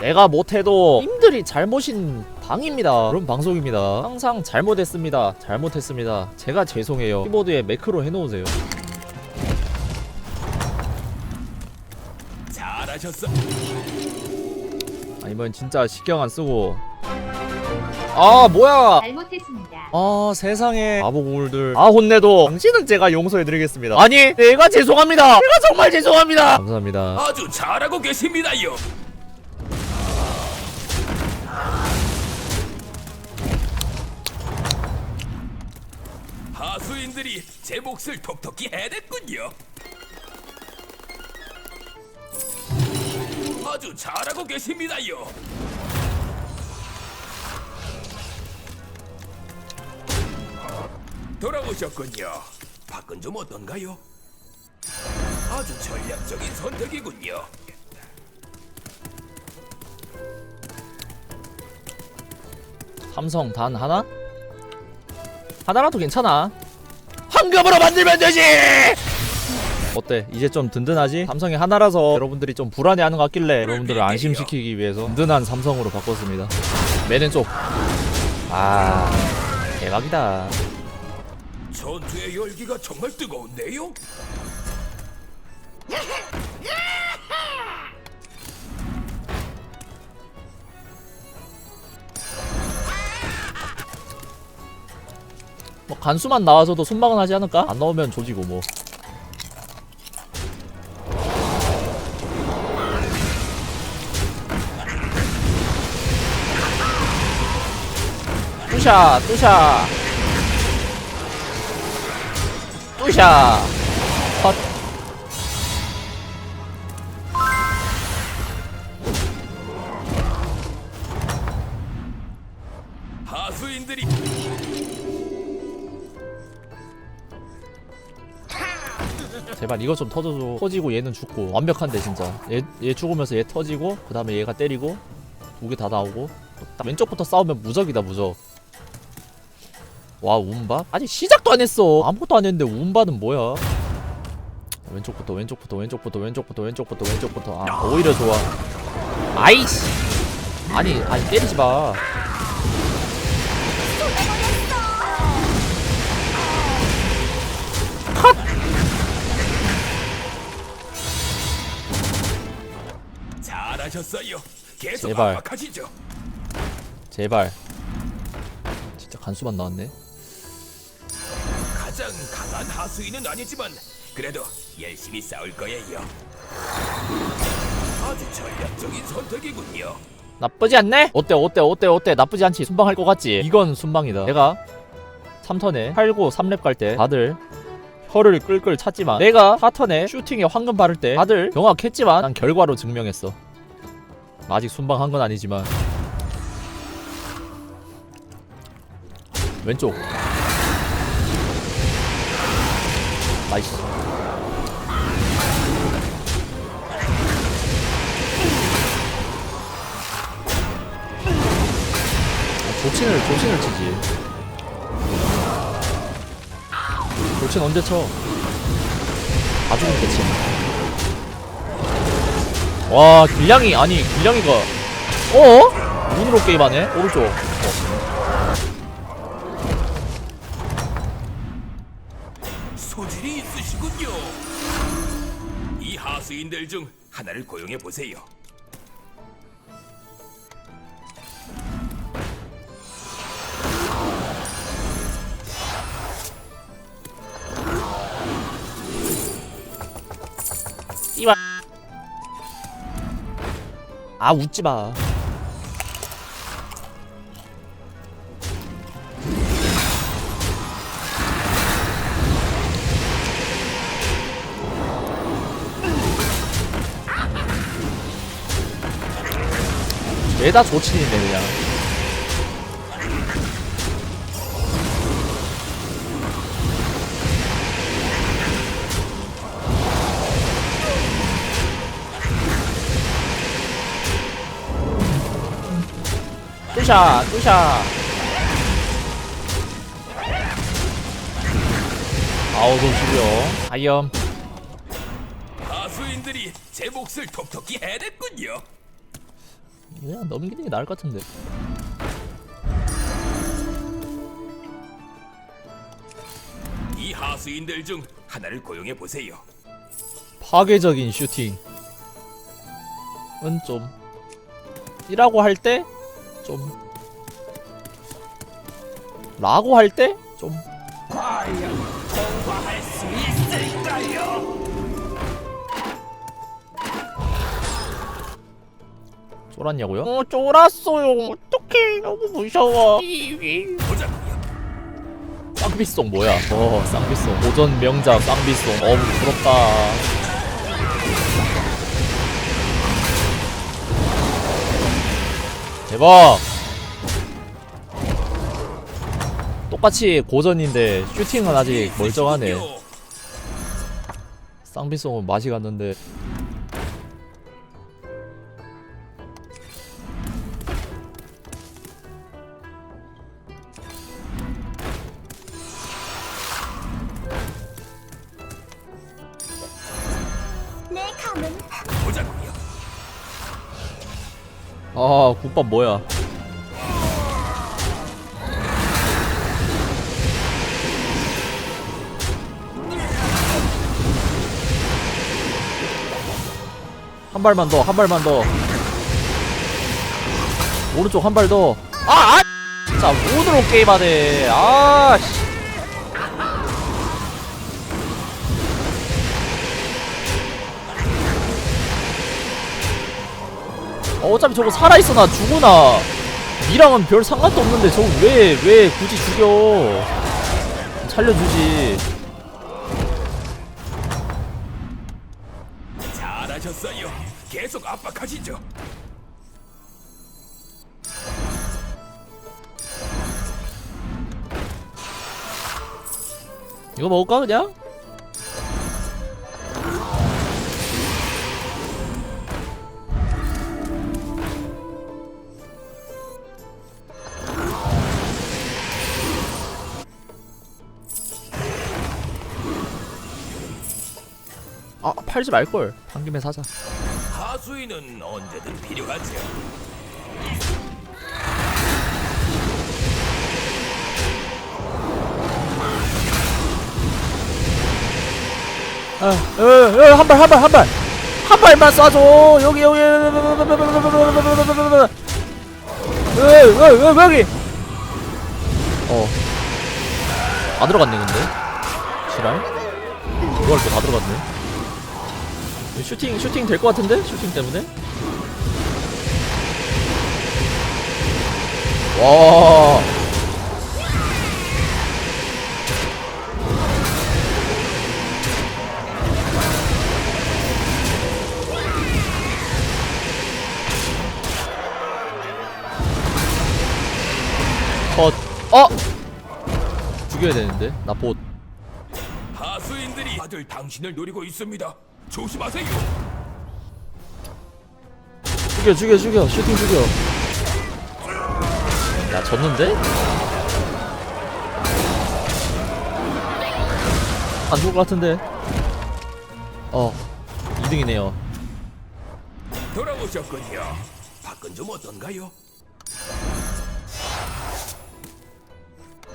내가 못해도 님들이 잘못인 방입니다. 그런 방송입니다. 항상 잘못했습니다. 잘못했습니다. 제가 죄송해요. 키보드에 매크로 해놓으세요. 잘하셨어. 아니면 진짜 신경 안 쓰고. 아 뭐야? 잘못했습니다. 아 세상에 바보골들 아 혼내도 당신은 제가 용서해드리겠습니다 아니 내가 죄송합니다 내가 정말 죄송합니다 감사합니다 아주 잘하고 계십니다요. 하수인들이 제 몫을 톡톡히 해냈군요. 아주 잘하고 계십니다요. 돌아오셨군요. 밖은 좀 어떤가요? 아주 전략적인 선택이군요. 삼성 단 하나? 하나라도 괜찮아 황금으로 만들면 되지 어때 이제 좀 든든하지? 삼성이 하나라서 여러분들이 좀 불안해하는 것 같길래 여러분들을 안심시키기 위해서 든든한 삼성으로 바꿨습니다 매는 쪽 아 대박이다 전투의 열기가 정말 뜨거운데요? 뭐 간수만 나와서도 순방은 하지 않을까? 안 나오면 조지고 뭐 뚜샤 뚜샤. 뚜샤. 컷 하수인들이 제발 이것 좀 터져줘. 터지고 얘는 죽고. 완벽한데 진짜. 얘, 얘 죽으면서 얘 터지고 그 다음에 얘가 때리고 두 개 다 나오고. 딱 왼쪽부터 싸우면 무적이다 무적 와 운바? 아직 시작도 안 했어. 아무것도 안 했는데 운바는 뭐야? 왼쪽부터 왼쪽부터 왼쪽부터 왼쪽부터 왼쪽부터 왼쪽부터. 아 오히려 좋아. 아이씨! 아니 아니 때리지 마. 잘하셨어요. 계속 제발. 압박하시죠. 제발. 진짜 간수만 나왔네 가장 강한 하수인은 아니지만 그래도 열심히 싸울 거예요. 아주 전략적인 선택이군요. 나쁘지 않네? 어때 어때 어때 어때 나쁘지 않지 순방할 것 같지? 이건 순방이다 내가 3턴에 8고 3렙 갈 때 다들 혀를 끌끌 찼지만 내가 4턴에 슈팅에 황금 바를 때 다들 경악했지만 난 결과로 증명했어 아직 순방한 건 아니지만 왼쪽 아, 조친을 조친을 치지 조친 언제 쳐? 다 죽은 개친 와 길냥이 아니 길냥이가 어? 눈으로 게임하네 오른쪽 어. 소질이 있으시군요. 이 하수인들 중 하나를 고용해 보세요. 이봐 아 웃지마. 죄다 조친이네 그냥 뚜샤 뚜샤 아우도 죽여 아이엄. 하수인들이 제 몫을 톡톡히 해냈군요. 그냥 넘기는 게 나을 것 같은데. 이 하수인들 중 하나를 고용해 보세요. 파괴적인 슈팅. 은 좀. 이라고 할 때 좀 라고 할 때 좀 쫄았냐고요? 어 쫄았어요. 어떡해 너무 무서워. 쌍비송 뭐야? 어 쌍비송. 오전 명작 쌍비송. 어우 부럽다 대박 똑같이 고전인데 슈팅은 아직 멀쩡하네. 쌍비송은 맛이 갔는데 아 국밥 뭐야 한 발만 더, 한 발만 더. 오른쪽 한 발 더. 아, 아! 진짜 모드로 게임하네. 아, 씨. 어, 어차피 저거 살아있어 나 죽으나 니랑은 별 상관도 없는데 저거 왜 왜 굳이 죽여 살려주지 잘하셨어요. 계속 압박하시죠. 이거 먹을까 그냥? 팔지 말걸 한 김에 사자 하수인은 언제든 필요하죠. 한발 한 발 한 발 한 발만 쏴줘 여기 여기 왜 여기 어 다 들어갔네 근데 지랄 들어갈 거 다 들어갔네 슈팅 슈팅 될 것 같은데 슈팅 때문에 와 컷. 어! 죽여야 되는데. 나 봇. 하수인들이 다들 당신을 노리고 있습니다. 조심하세요. 죽여, 죽여, 죽여. 슈팅 죽여. 야, 졌는데? 안 죽을 것 같은데. 어. 2등이네요. 돌아오셨군요. 밖은 좀 어떤가요?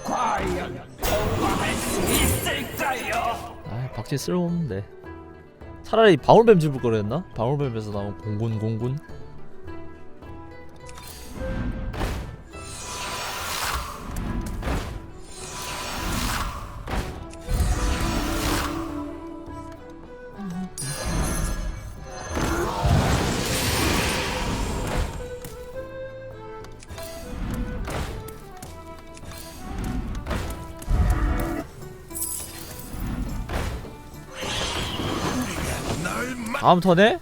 과연 통과할 수 있을까요? 아, 박쥐 쓸모없는데. 차라리 방울뱀 집을 거랬나? 방울뱀에서 나온 공군, 공군. 다음 턴에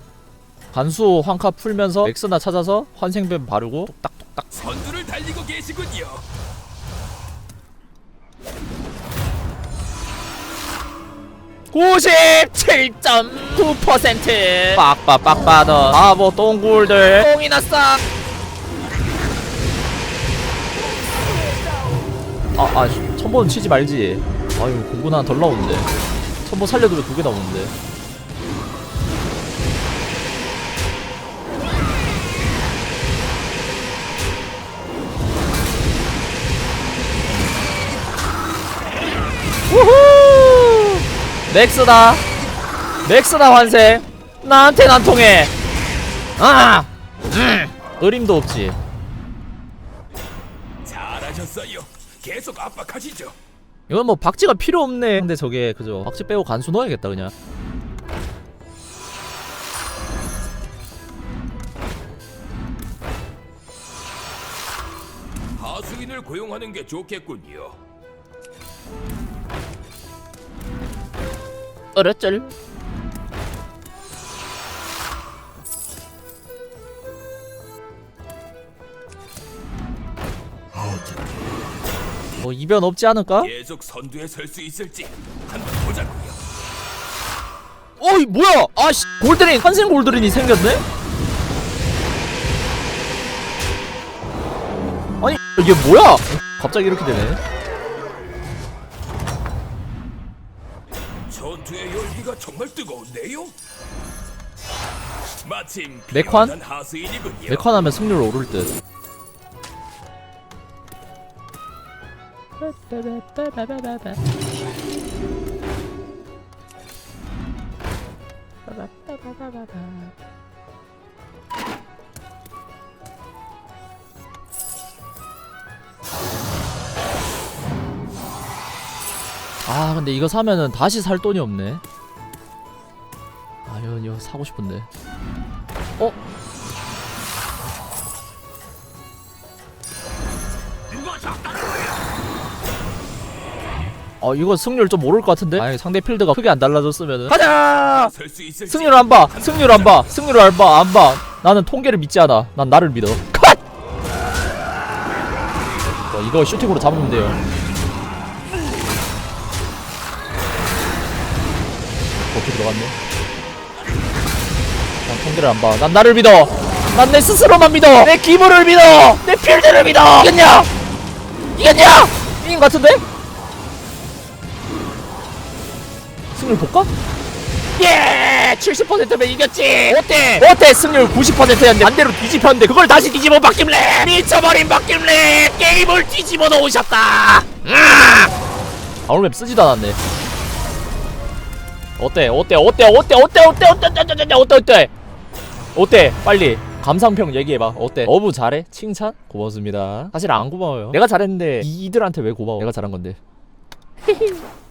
간수 환카 풀면서 엑스나 찾아서 환생뱀 바르고 똑딱똑딱 선두를 달리고 계시군요. (97.9%) 빡빡빡빠더 바보 똥굴들 똥이 났어 아, 아, 천보는 치지 말지. 아유, 공군 하나 덜 나오는데. 천보 살려도 두개 나오는데. 우후! 맥스다. 맥스다 환생. 나한텐 안 통해. 아, 음, 어림도 없지. 잘하셨어요. 계속 압박하시죠. 이건 뭐 박쥐가 필요 없네. 근데 저게 그죠? 박쥐 빼고 간수 넣어야겠다 그냥. 하수인을 고용하는 게 좋겠군요. 어렸절. 뭐 이변 없지 않을까? 계속 선두에 설 수 있을지 한번 보자고요. 어이 뭐야? 아씨 골드린 환생 골드린이 생겼네? 아니 이게 뭐야? 갑자기 이렇게 되네. 정말 뜨거운데요. 마침 네 칸? 비어난 하수인이군요. 메카나면 승률 오를 듯. 아 근데 이거 사면은 다시 살 돈이 없네 아 이거 이거 사고 싶은데 어? 어 이거 승률 좀 오를 것 같은데? 아니 상대 필드가 크게 안 달라졌으면은 가자! 승률 안 봐! 승률 안 봐! 승률 안 봐! 안 봐! 나는 통계를 믿지 않아 난 나를 믿어 컷! 어, 이거 슈팅으로 잡으면 돼요 어떻게 들어갔네 난 통계를 안 봐 난 나를 믿어 난 내 스스로만 믿어 내 기분을 믿어 내 필드를 믿어 이겼냐? 이겼냐? 이긴 것 같은데? 승률 볼까? 예! 70%면 이겼지! 어때? 어때? 승률 90%였는데 반대로 뒤집혔는데 그걸 다시 뒤집어 바뀜래! 미쳐버린 바뀜래! 게임을 뒤집어 놓으셨다! 아! 아울맵 쓰지도 않았네 어때? 어때? 어때? 어때? 어때? 어때? 어때? 어때? 어때? 어때? 어때? 어때? 빨리 감상평 얘기해봐 어때? 어부 잘해? 칭찬? 고맙습니다 사실 안 고마워요 내가 잘했는데 이들한테 왜 고마워 내가 잘한 건데